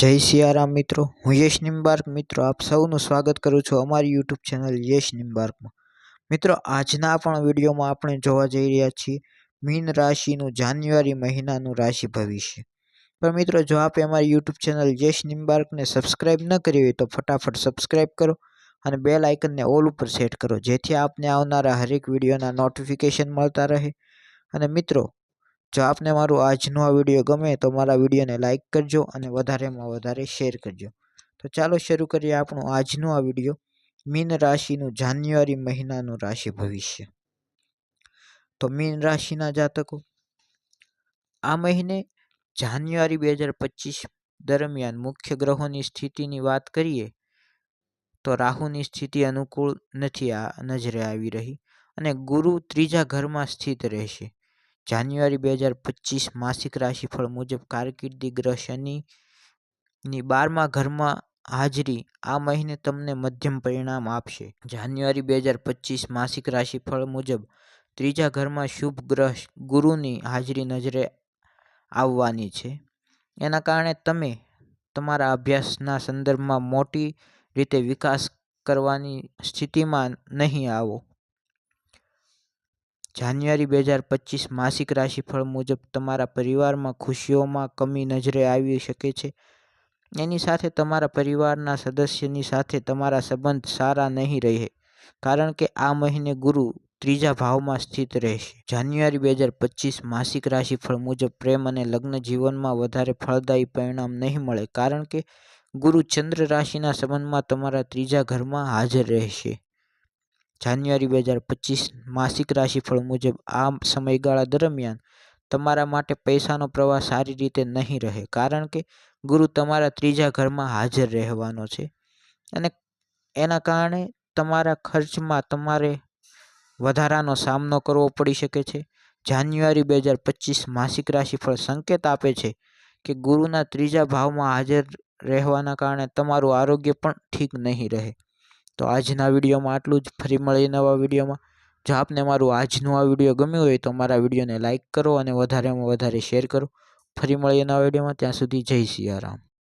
જય સિયારામ મિત્રો. હું યશ નિમ્બાર્ક મિત્રો, આપ સૌનું સ્વાગત કરું છું અમારી યુટ્યુબ ચેનલ યશ નિમ્બાર્કમાં મિત્રો, આજના પણ વિડીયોમાં આપણે જોવા જઈ રહ્યા છીએ મીન રાશિનું જાન્યુઆરી મહિનાનું રાશિ ભવિષ્ય. પણ મિત્રો, જો આપે અમારી યુટ્યુબ ચેનલ યશ નિમ્બાર્કને સબસ્ક્રાઈબ ન કરી હોય તો ફટાફટ સબસ્ક્રાઈબ કરો અને બેલ આઇકનને ઓલ ઉપર સેટ કરો, જેથી આપને આવનારા હરેક વિડીયોના નોટિફિકેશન મળતા રહે. અને મિત્રો જો આપને મારું આજનો આ વીડિયો ગમે તો મારા વિડીયોને લાઇક કરજો અને વધારેમાં વધારે શેર કરજો. તો ચાલો શરૂ કરીએ આપણું આજનો આ વીડિયો. મીન રાશિનું જાન્યુઆરી મહિનાનું રાશિ ભવિષ્ય. તો મીન રાશિના જાતકો. આ મહિને જાન્યુઆરી બે હજાર પચીસ દરમિયાન મુખ્ય ગ્રહોની સ્થિતિની વાત કરીએ તો રાહુની સ્થિતિ અનુકૂળ નથી, આ નજરે આવી રહી અને ગુરુ ત્રીજા ઘરમાં સ્થિત રહેશે. જાન્યુઆરી બે હજાર પચીસ માસિક રાશિફળ મુજબ કારકિર્દી ગ્રહ શનિની બારમા ઘરમાં હાજરી આ મહિને તમને મધ્યમ પરિણામ આપશે. જાન્યુઆરી બે હજાર પચીસ માસિક રાશિફળ મુજબ ત્રીજા ઘરમાં શુભ ગ્રહ ગુરુની હાજરી નજરે આવવાની છે. એના કારણે તમે તમારા અભ્યાસના સંદર્ભમાં મોટી રીતે વિકાસ કરવાની સ્થિતિમાં નહીં આવો. જાન્યુઆરી બે હજાર પચીસ માસિક રાશિફળ મુજબ તમારા પરિવારમાં ખુશીઓમાં કમી નજરે આવી શકે છે. એની સાથે તમારા પરિવારના સદસ્યની સાથે તમારા સંબંધ સારા નહીં રહે, કારણ કે આ મહિને ગુરુ ત્રીજા ભાવમાં સ્થિત રહેશે. જાન્યુઆરી બે હજાર પચીસ માસિક રાશિફળ મુજબ પ્રેમ અને લગ્ન જીવનમાં વધારે ફળદાયી પરિણામ નહીં મળે, કારણ કે ગુરુ ચંદ્ર રાશિના સંબંધમાં તમારા ત્રીજા ઘરમાં હાજર રહેશે. જાન્યુઆરી બે હજાર પચીસ માસિક રાશિફળ મુજબ આ સમયગાળા દરમિયાન તમારા માટે પૈસાનો પ્રવાહ સારી રીતે નહીં રહે, કારણ કે ગુરુ તમારા ત્રીજા ઘરમાં હાજર રહેવાનો છે અને એના કારણે તમારા ખર્ચમાં તમારે વધારાનો સામનો કરવો પડી શકે છે. જાન્યુઆરી બે હજાર પચીસ માસિક રાશિફળ સંકેત આપે છે કે ગુરુના ત્રીજા ભાવમાં હાજર રહેવાના કારણે તમારું આરોગ્ય પણ ઠીક નહીં રહે. તો આજના વિડીયોમાં આટલું જ. ફરી મળીએ નવા વિડીયોમાં. જો આપને મારું આજનું આ વીડિયો ગમ્યું હોય તો મારા વિડીયોને લાઇક કરો અને વધારેમાં વધારે શેર કરો. ફરી મળીએ નવા વિડીયોમાં. ત્યાં સુધી જય સિયારામ.